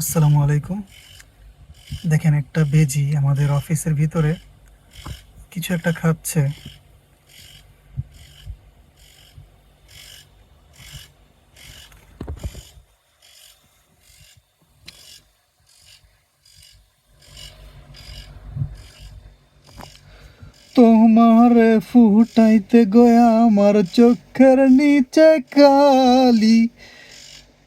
আসসালামু আলাইকুম। দেখেন একটা বেজি আমাদের অফিসের ভিতরে কিছু একটা খাচ্ছে। তোমার ফুটাইতে গয়া আমার চোখের নিচে কালি।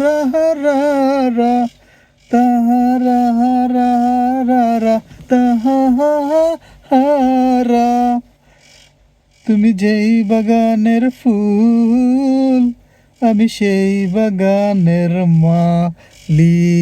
হারা তাহারা হারা তাহা হারা তুমি যেই বাগানের ফুল আমি সেই বাগানের মালি